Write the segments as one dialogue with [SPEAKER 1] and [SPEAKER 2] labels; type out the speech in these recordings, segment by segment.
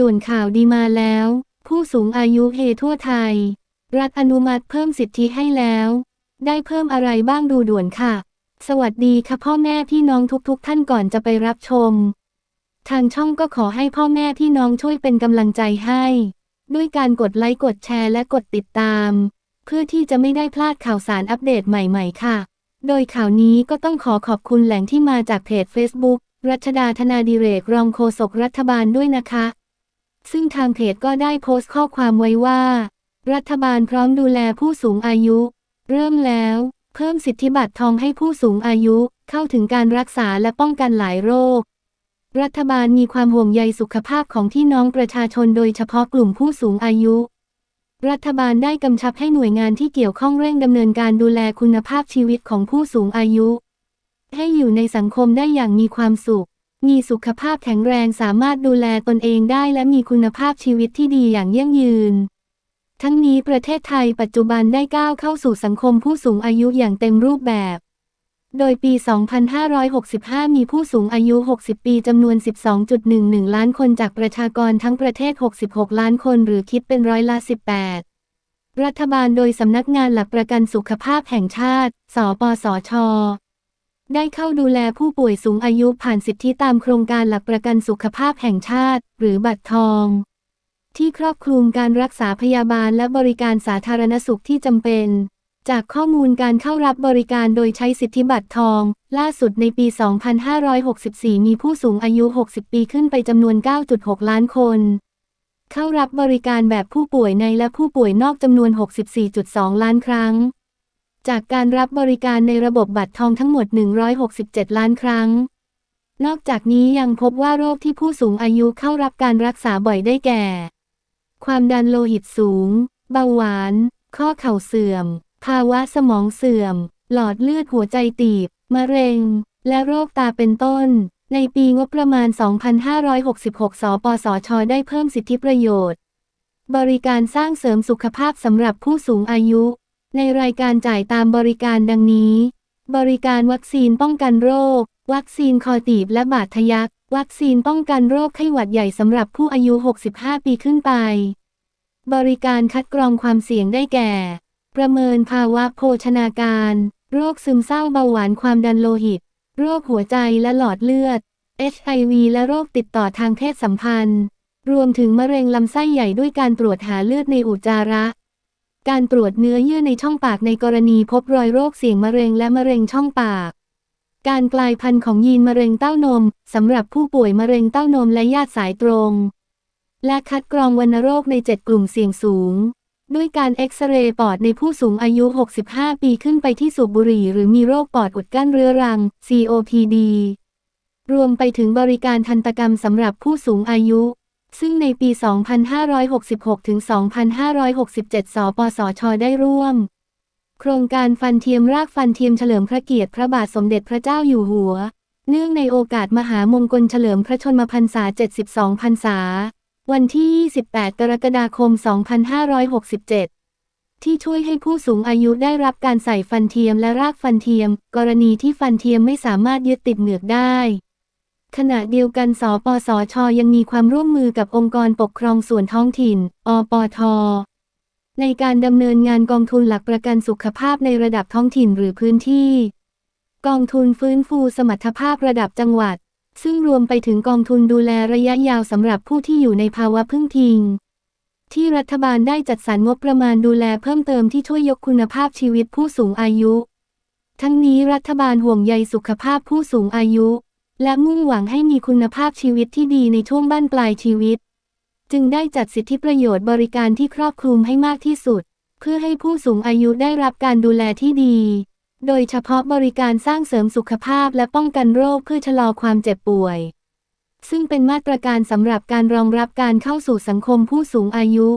[SPEAKER 1] ด่วนข่าวดีมาแล้ว ผู้สูงอายุเฮทั่วไทย รัฐอนุมัติเพิ่มสิทธิให้แล้ว ได้เพิ่มอะไรบ้างดูด่วนค่ะ สวัสดีค่ะพ่อแม่พี่น้องทุกๆท่านก่อนจะไปรับชม ทางช่องก็ขอให้พ่อแม่พี่น้องช่วยเป็นกำลังใจให้ ด้วยการกดไลค์กดแชร์และกดติดตาม เพื่อที่จะไม่ได้พลาดข่าวสารอัปเดตใหม่ ๆ ค่ะ โดยข่าวนี้ก็ต้องขอขอบคุณแหล่งที่มาจากเพจ Facebook รัชดาธนาดิเรกรองโฆษกรัฐบาลด้วยนะคะ ซึ่งทางเพจก็ได้โพสต์ข้อความไว้ว่า รัฐบาลพร้อมดูแลผู้สูงอายุ เริ่มแล้ว เพิ่มสิทธิบัตรทองให้ผู้สูงอายุเข้าถึงการรักษาและป้องกันหลายโรค รัฐบาลมีความห่วงใยสุขภาพของที่น้องประชาชนโดยเฉพาะกลุ่มผู้สูงอายุ รัฐบาลได้กำชับให้หน่วยงานที่เกี่ยวข้องเร่งดำเนินการดูแลคุณภาพชีวิตของผู้สูงอายุ ให้อยู่ในสังคมได้อย่างมีความสุข มีสุขภาพแข็งแรงสามารถดูแลตนเองได้และมีคุณภาพชีวิตที่ดีอย่างยั่งยืน ทั้งนี้ประเทศไทยปัจจุบันได้ก้าวเข้าสู่สังคมผู้สูงอายุอย่างเต็มรูปแบบ โดยปี 2565 มีผู้สูงอายุ 60 ปีจำนวน 12.11 ล้านคนจากประชากรทั้งประเทศ 66 ล้านคนหรือคิดเป็นร้อยละ 18 รัฐบาลโดยสำนักงานหลักประกันสุขภาพแห่งชาติ สปสช ได้เข้าดูแลผู้ป่วยสูงอายุผ่านสิทธิตามโครงการหลักประกันสุขภาพแห่งชาติ หรือบัตรทอง ที่ครอบคลุมการรักษาพยาบาลและบริการสาธารณสุขที่จำเป็น จากข้อมูลการเข้ารับบริการโดยใช้สิทธิบัตรทอง ล่าสุดในปี 2564 มีผู้สูงอายุ 60 ปีขึ้นไปจำนวน 9.6 ล้านคน เข้ารับบริการแบบผู้ป่วยในและผู้ป่วยนอกจำนวน 64.2 ล้านครั้ง จากการรับบริการในระบบบัตรทองทั้งหมด 167 ล้านครั้ง นอกจากนี้ยังพบว่าโรคที่ผู้สูงอายุเข้ารับการรักษาบ่อยได้แก่ ความดันโลหิตสูง เบาหวาน ข้อเข่าเสื่อม ภาวะสมองเสื่อม หลอดเลือดหัวใจตีบ มะเร็ง และโรคตาเป็นต้น ในปีงบประมาณ 2566 สปสช ได้เพิ่มสิทธิประโยชน์ บริการสร้างเสริมสุขภาพสำหรับผู้สูงอายุ ในรายการจ่ายตามบริการดังนี้ บริการวัคซีนป้องกันโรค วัคซีนคอตีบและบาดทะยัก วัคซีนป้องกันโรคไข้หวัดใหญ่สำหรับผู้อายุ 65 ปีขึ้นไป บริการคัดกรองความเสี่ยงได้แก่ ประเมินภาวะโภชนาการ โรคซึมเศร้าเบาหวานความดันโลหิต โรคหัวใจและหลอดเลือด HIV และโรคติดต่อทางเพศสัมพันธ์ รวมถึงมะเร็งลำไส้ใหญ่ด้วยการตรวจหาเลือดในอุจจาระ การตรวจเนื้อเยื่อในช่องปากในกรณีพบรอยโรคเสี่ยงมะเร็งและมะเร็งช่องปาก การกลายพันธุ์ของยีนมะเร็งเต้านมสำหรับผู้ป่วยมะเร็งเต้านมและญาติสายตรง และคัดกรองวัณโรคใน 7 กลุ่มเสี่ยงสูง ด้วยการเอ็กซเรย์ปอดในผู้สูงอายุ 65 ปีขึ้นไปที่สูบบุหรี่หรือมีโรคปอดอุดกั้นเรื้อรัง COPD รวมไปถึงบริการทันตกรรมสำหรับผู้สูงอายุ ซึ่งในปี 2566 ถึง 2567 สปสช ได้ร่วม โครงการฟันเทียมรากฟันเทียมเฉลิมพระเกียรติพระบาทสมเด็จพระเจ้าอยู่หัว เนื่องในโอกาสมหามงคลเฉลิมพระชนมพรรษา 72 พรรษา วันที่ 28 กรกฎาคม 2567ที่ช่วยให้ผู้สูงอายุได้รับการใส่ฟันเทียมและรากฟันเทียม กรณีที่ฟันเทียมไม่สามารถยึดติดเหงือกได้ ขณะเดียวกันสปสช ยังมีความร่วมมือกับองค์กรปกครองส่วนท้องถิ่น อปท ในการดำเนินงานกองทุนหลักประกันสุขภาพในระดับท้องถิ่นหรือพื้นที่ กองทุนฟื้นฟูสมรรถภาพระดับจังหวัด ซึ่งรวมไปถึงกองทุนดูแลระยะยาวสำหรับผู้ที่อยู่ในภาวะพึ่งพิง ที่รัฐบาลได้จัดสรรงบประมาณดูแลเพิ่มเติมที่ช่วยยกคุณภาพชีวิตผู้สูงอายุ ทั้งนี้รัฐบาลห่วงใยสุขภาพผู้สูงอายุ และมุ่งหวังให้มีคุณภาพชีวิตที่ดีในช่วงบั้นปลายชีวิต จึงได้จัดสิทธิประโยชน์บริการที่ครอบคลุมให้มากที่สุด เพื่อให้ผู้สูงอายุได้รับการดูแลที่ดี โดยเฉพาะบริการสร้างเสริมสุขภาพและป้องกันโรคเพื่อชะลอความเจ็บป่วย ซึ่งเป็นมาตรการสำหรับการรองรับการเข้าสู่สังคมผู้สูงอายุ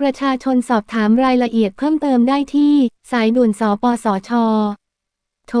[SPEAKER 1] ประชาชนสอบถามรายละเอียดเพิ่มเติมได้ที่ สายด่วนสปสช โทร